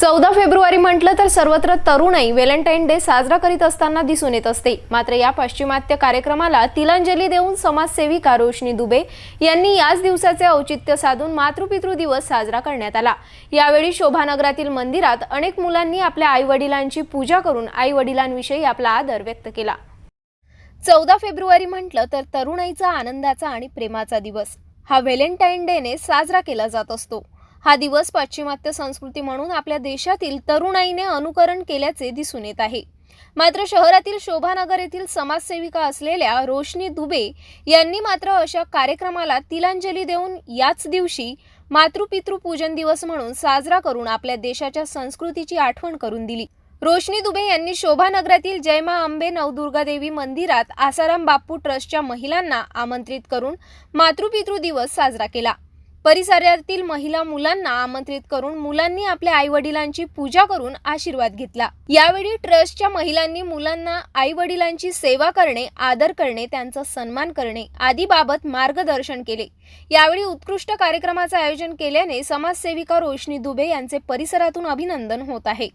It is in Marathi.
चौदा फेब्रुवारी म्हटलं तर सर्वत्र तरुणाई व्हॅलेंटाईन डे साजरा करीत असताना दिसून येत असते. मात्र या पाश्चिमात्य कार्यक्रमाला तिलांजली देऊन समाजसेविका रोशनी दुबे यांनी याच दिवसाचे औचित्य साधून मातृपितृ दिवस साजरा करण्यात आला. यावेळी शोभानगरातील मंदिरात अनेक मुलांनी आपल्या आईवडिलांची पूजा करून आईवडिलांविषयी आपला आदर व्यक्त केला. चौदा फेब्रुवारी म्हटलं तर तरुणाईचा आनंदाचा आणि प्रेमाचा दिवस. हा व्हॅलेंटाईन डेने साजरा केला जात असतो. हा दिवस पाश्चिमात्य संस्कृती म्हणून आपल्या देशातील तरुणाईने अनुकरण केल्याचे दिसून येत आहे. मात्र शहरातील शोभानगर येथील समाजसेविका असलेल्या रोशनी दुबे यांनी मात्र अशा कार्यक्रमाला तिलांजली देऊन याच दिवशी मातृपितृ पूजन दिवस म्हणून साजरा करून आपल्या देशाच्या संस्कृतीची आठवण करून दिली. रोशनी दुबे यांनी शोभानगरातील जयमा आंबे नवदुर्गा देवी मंदिरात आसाराम बाप्पू ट्रस्टच्या महिलांना आमंत्रित करून मातृपितृ दिवस साजरा केला. परिसरातील महिला मुलांना आमंत्रित करून मुलांनी आपल्या आई वडिलांची पूजा करून आशीर्वाद घेतला. यावेळी ट्रस्टच्या महिलांनी मुलांना आई वडिलांची सेवा करणे आदर करणे त्यांचा सन्मान करणे आदी बाबत मार्गदर्शन केले. यावेळी उत्कृष्ट कार्यक्रमाचे आयोजन केल्याने समाजसेविका रोशनी दुबे यांचे परिसरातून अभिनंदन होत आहे.